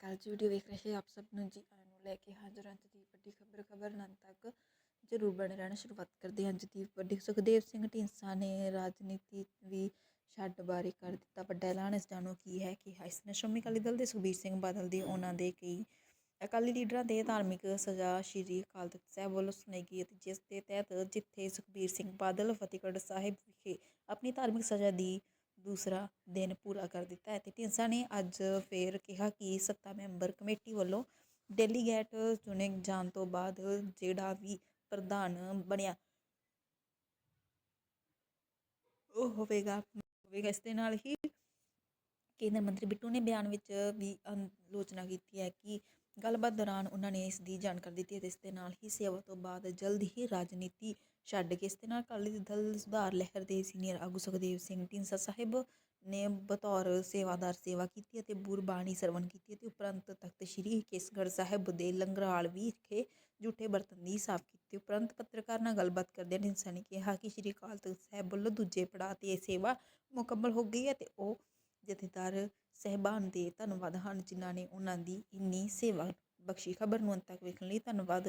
ਅਕਾਲ ਜੀ ਵੀਡੀਓ ਵੇਖ ਰਹੇ ਆਪ ਸਭ ਨੂੰ ਜੀ ਆਇਆਂ ਨੂੰ ਲੈ ਕੇ ਹਾਜ਼ਰ ਅੱਜ ਦੀ ਵੱਡੀ ਖਬਰ ਖਬਰ ਨਾਲ ਤੱਕ ਜ਼ਰੂਰ ਬਣੇ ਰਹਿਣਾ ਸ਼ੁਰੂਆਤ ਕਰਦੇ ਹਾਂ। ਅੱਜ ਦੀ ਵੱਡੀ, ਸੁਖਦੇਵ ਸਿੰਘ ਢੀਂਸਾ ਨੇ ਰਾਜਨੀਤੀ ਵੀ ਛੱਡ ਬਾਰੇ ਕਰ ਦਿੱਤਾ, ਵੱਡਾ ਐਲਾਨ। ਇਸ ਜਾਣੋ ਕੀ ਹੈ ਕਿ ਇਸ ਨੇ ਸ਼੍ਰੋਮਣੀ ਅਕਾਲੀ ਦਲ ਦੇ ਸੁਖਬੀਰ ਸਿੰਘ ਬਾਦਲ ਦੇ, ਉਹਨਾਂ ਦੇ ਕਈ ਅਕਾਲੀ ਲੀਡਰਾਂ ਦੇ ਧਾਰਮਿਕ ਸਜ਼ਾ ਸ਼੍ਰੀ ਅਕਾਲ ਤਖਤ ਸਾਹਿਬ ਵੱਲੋਂ ਸੁਣਾਈ ਗਈ ਅਤੇ ਜਿਸ ਦੇ ਤਹਿਤ ਜਿੱਥੇ ਸੁਖਬੀਰ ਸਿੰਘ ਬਾਦਲ ਫਤਿਹਗੜ੍ਹ ਸਾਹਿਬ ਵਿਖੇ ਆਪਣੀ ਧਾਰਮਿਕ ਸਜ਼ਾ ਦੀ ਦੂਸਰਾ ਦਿਨ ਪੂਰਾ ਕਰ ਦਿੱਤਾ ਹੈ। ਤੇ ਢੀਂਸਾ ਨੇ ਅੱਜ ਫੇਰ ਕਿਹਾ ਕਿ ਸੱਤਾ ਮੈਂਬਰ ਕਮੇਟੀ ਵੱਲੋਂ ਡੈਲੀਗੇਟ ਚੁਣੇ ਜਾਣ ਤੋਂ ਬਾਅਦ ਜਿਹੜਾ ਵੀ ਪ੍ਰਧਾਨ ਬਣਿਆ ਉਹ ਹੋਵੇਗਾ ਹੋਵੇਗਾ। ਇਸ ਦੇ ਨਾਲ ਹੀ ਕੇਂਦਰ ਮੰਤਰੀ ਬਿੱਟੂ ਨੇ ਬਿਆਨ ਵਿੱਚ ਵੀ ਆਲੋਚਨਾ ਕੀਤੀ ਹੈ ਕਿ ਗੱਲਬਾਤ ਦੌਰਾਨ ਉਹਨਾਂ ਨੇ ਇਸ ਦੀ ਜਾਣਕਾਰੀ ਦਿੱਤੀ ਅਤੇ ਇਸ ਦੇ ਨਾਲ ਹੀ ਸੇਵਾ ਤੋਂ ਬਾਅਦ ਜਲਦ ਹੀ ਰਾਜਨੀਤੀ ਛੱਡ ਕੇ ਇਸ ਦੇ ਨਾਲ ਅਕਾਲੀ ਦਲ ਸੁਧਾਰ ਲਹਿਰ ਦੇ ਸੀਨੀਅਰ ਆਗੂ ਸੁਖਦੇਵ ਸਿੰਘ ਢੀਂਸਾ ਸਾਹਿਬ ਨੇ ਬਤੌਰ ਸੇਵਾਦਾਰ ਸੇਵਾ ਕੀਤੀ ਅਤੇ ਗੁਰਬਾਣੀ ਸਰਵਣ ਕੀਤੀ ਅਤੇ ਉਪਰੰਤ ਤਖਤ ਸ੍ਰੀ ਕੇਸਗੜ੍ਹ ਸਾਹਿਬ ਦੇ ਲੰਗਰਾਲ ਵਿਖੇ ਝੂਠੇ ਬਰਤਨ ਦੀ ਸਾਫ਼ ਕੀਤੀ। ਉਪਰੰਤ ਪੱਤਰਕਾਰ ਨਾਲ ਗੱਲਬਾਤ ਕਰਦਿਆਂ ਢੀਂਸਾ ਨੇ ਕਿਹਾ ਕਿ ਸ੍ਰੀ ਅਕਾਲ ਤਖਤ ਸਾਹਿਬ ਵੱਲੋਂ ਦੂਜੇ ਪੜਾਅ ਤੇ ਇਹ ਸੇਵਾ ਮੁਕੰਮਲ ਹੋ ਗਈ ਹੈ ਤੇ ਉਹ ਜਥੇਦਾਰ ਸਹਿਬਾਨ ਦੇ ਧੰਨਵਾਦ ਹਨ, ਜਿਨ੍ਹਾਂ ਨੇ ਉਹਨਾਂ ਦੀ ਇੰਨੀ ਸੇਵਾ ਬਖਸ਼ੀ। ਖਬਰ ਨੂੰ ਅੰਤ ਤੱਕ ਵੇਖਣ ਲਈ ਧੰਨਵਾਦ।